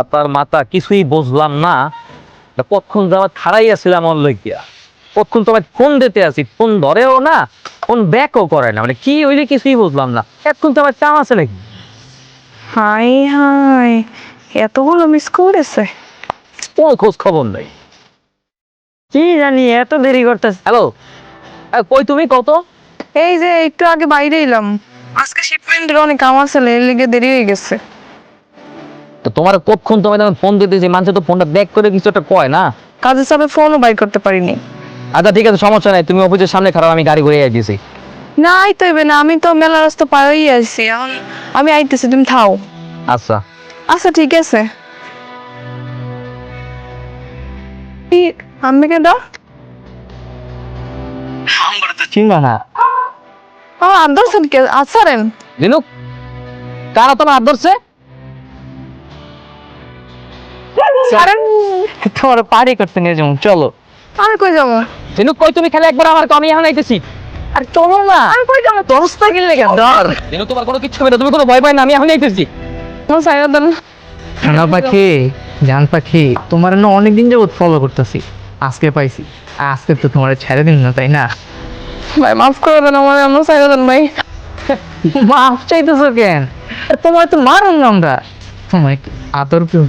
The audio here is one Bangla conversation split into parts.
আপনার মাথা কিছুই বুঝলাম না। কতক্ষণ যাওয়া খাড়াই আসছিলাম আমার লইকিয়া কতক্ষণ তোমার ফোন দিতে আসি ফোন ধরেও না ফোন ব্যাকও করে না। মানে কি হইলে কিছুই বুঝলাম না। এতক্ষণ তো আমার চাম আছে নাকি? হাই হাই এতগুলো মিস করেছে কোনো খোঁজ খবর নেই। কি জানি এত দেরি করতেছে। হ্যালো কই তুমি? কত? এই যে একটু আগে বাইরে এলাম। আজকে শিপমেন্টের অনেক কাম আছে লেগে দেরি হয়ে গেছে। তো তোমার কতক্ষণ তোমার আমি ফোন দিতেছি মানুষ তো ফোনটা ব্যাক করে কিছু একটা কয় না? কাজের চাপে ফোনও বাই করতে পারিনি। আচ্ছা ঠিক আছে সমস্যা নাই তুমি অফিসের সামনে খারাপ আমি গাড়ি ঘুরে আইতেছি। না আইতে হইবে না আমি তো মেলা রাস্তা পাড়াই আসছি এখন আমি আইতেছি তুমি থাও। আচ্ছা। আচ্ছা ঠিক আছে। কি- আমি কেন চিনবা না। ও আদর্শন কে আসারেন জিনুক কারা তোমার আদর্শে? সারেন তোমার পার্টি করতে নিয়ে যাব চলো। আমি কই যাব? কই তুমি খেলে একবার আমার আমি এখন আইতেছি। আর চলো না। আমি কই যাব? দশটা কিনলে কেন? ধর। তোমার কোনো কিছু হবে না। তুমি কোনো ভয় পাই না আমি এখন আইতেছি। তোমার পাখি জান পাখি তোমার না অনেকদিন যাবত ফলো করতেছি। আজকে পাইছি। আজকে তো তোমার ছেড়ে দিন না তাই না? ভাই মাফ করে দেন আমার আমার সাইড দেন ভাই। মাফ চাইতেছো কেন? তোমার তো মারুন আমরা। তোমার আদর কেউ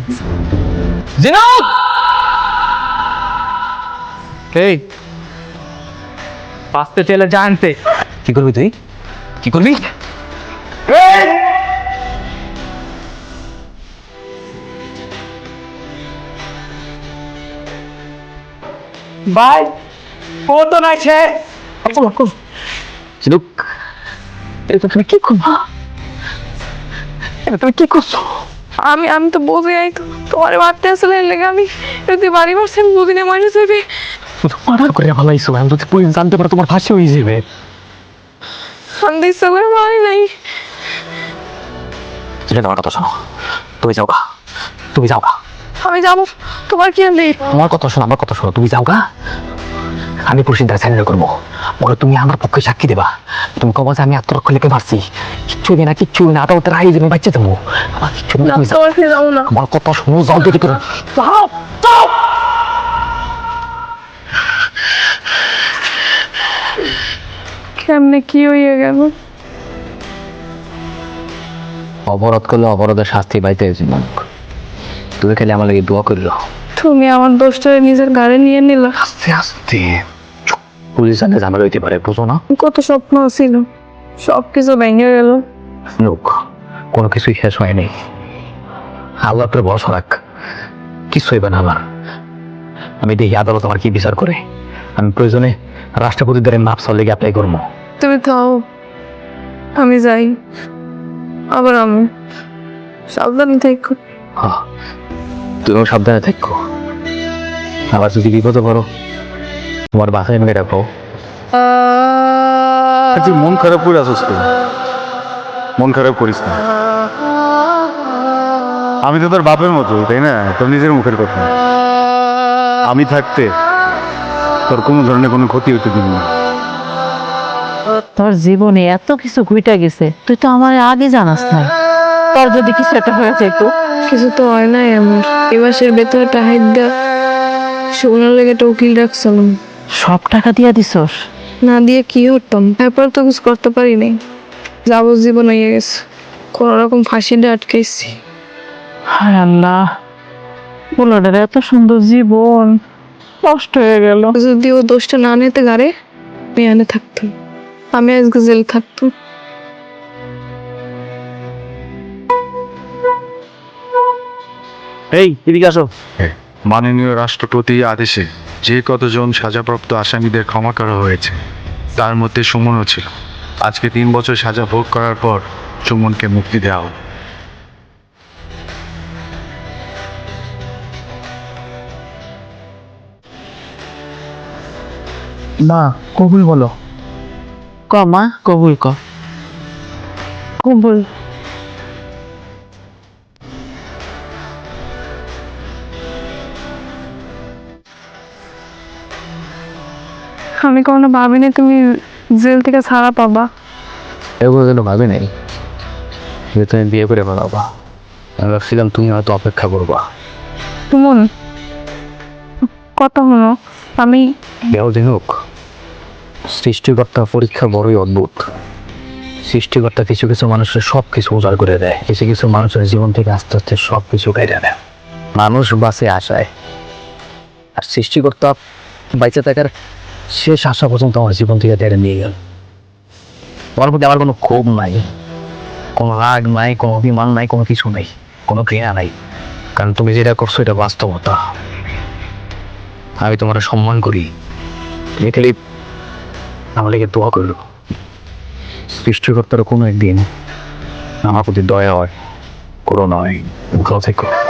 জিনুক এই পাঁচতে চলে জানতে কি করবি তুই? কি করবি? ভাই ও তো নাই সে। জিনুক এটা তুমি কি করবা এটা তুমি কি করছ? আমি আমি তো বুঝি নাই তো। তোমার মারতে আসলে লেগে আমি যদি বাড়ি মারছি আমি বুঝি না মানুষ হইবে। মার্ডার করে ভালাইছো আমি যদি পুলিশ জানতে পারে তোমার ফাঁসি হয়ে যাবে আমি তো ইচ্ছা করে মারি নাই। তুমি আমার কথা শোনো। তুমি যাও গা। তুমি যাও গা। আমি যাব। তোমার কি আনলি তোমার কথা শোনো আমার কথা শোনো। তুমি যাও গা। আমি পুলিশের দ্বারা স্যান্ডেল করব। পরে তুমি আমার পক্ষে সাক্ষী দেবা। তুমি কবা যে আমি আত্মরক্ষা লেগে মারছি। কিচ্ছু না কিচ্ছু না। ওটা রাই যাবে বাচ্চা দেবো আমার কিচ্ছু না, আমার কথা শোনো যাও দেরি করে কেমনে কি হইয়া গেল? অবরোধ করলে অবরোধের শাস্তি পাইতে হয়েছে তুমি খালি আমার লাগে দোয়া করিল তুমি আমার দোষটা নিজের গাড়ি নিয়ে নিলা। আস্তে আস্তে পুলিশ জানে ঝামেলা হইতে পারে বুঝো না? কত স্বপ্ন ছিল সব কিছু ভেঙে গেল। লোক কোনো কিছুই শেষ হয়নি। আল্লাহ আপনার ভরসা রাখ কিছু হইবে না আমার। আমি দেখি আদালত আমার কি বিচার করে। আমি প্রয়োজনে রাষ্ট্রপতিদের মাপসার লেগে অ্যাপ্লাই করব। তুমি থাও আমি যাই। আবার আমি সাবধানে থেকো। হ্যাঁ তুমিও সাবধানে থাকো। আবার যদি বিপদে পড়ো তোমার বাসায় মেয়ে রাখো তুই মন খারাপ করে আসিস তো মন খারাপ করিস না। আমি তো তোর বাপের মতো তাই না? তোর নিজের মুখের কথা। আমি থাকতে তোর কোনো ধরনের কোনো ক্ষতি হতে দিব না। তোর জীবনে এত কিছু ঘুইটা গেছে তুই তো আমার আগে জানাস না তোর যদি কিছু একটা হয়েছে একটু কিছু তো হয় নাই আমার। এই মাসের বেতনটা হাইট দেওয়া শুকনোর লেগে একটা উকিল রাখছিলাম। সব টাকা দিয়া দিছস? না দিয়ে কি করতাম? তারপর তো কিছু করতে পারি নাই যাবজ্জীবন হয়ে গেছে। কোন রকম ফাঁসিটা আটকাইছি। হায় আল্লাহ। পোলাটার এত সুন্দর জীবন। নষ্ট হয়ে গেল। যদি ও দোষটা না নিতে গাড়ে আমি এনে থাকতাম। আমি আজকে জেল থাকতাম। এই এদিকে আসো। মাননীয় রাষ্ট্রপতির আদেশে যে কতজন সাজাপ্রাপ্ত আসামিদের ক্ষমা করা হয়েছে তার মধ্যে সুমনও ছিল। আজকে তিন বছর সাজা ভোগ করার পর সুমনকে মুক্তি দেওয়া হবে মা কবুল বলো। ক মা কবুল ক। কবুল। আমি কখনো ভাবিনি তুমি জেল থেকে ছাড়া পাবা। এগুলো যেন ভাবি নাই যে তুমি বিয়ে করে বাবা আমি ভাবছিলাম তুমি হয়তো অপেক্ষা করবা। সুমন কথা হলো আমি বেহদিন হোক সৃষ্টিকর্তা পরীক্ষা বড়ই অদ্ভুত। সৃষ্টিকর্তা কিছু কিছু মানুষের সব কিছু উজাড় করে দেয় কিছু কিছু মানুষের জীবন থেকে আস্তে আস্তে সব কিছু কেটে নেয়। মানুষ বাসে আশায় আর সৃষ্টিকর্তা বাইচে থাকার শেষ আশা পর্যন্ত আমার জীবন থেকে তেড়ে নিয়ে গেল। তোমার প্রতি আমার কোনো ক্ষোভ নাই, কোনো রাগ নাই, কোনো অভিমান নাই, কোনো কিছু নাই, কোনো ঘৃণা নাই। কারণ তুমি যেটা করছ এটা বাস্তবতা। আমি তোমার সম্মান করি। আমার লেগে দোয়া করল সৃষ্টিকর্তার কোনো একদিন আমার প্রতি দয়া হয় করো নয় ভালো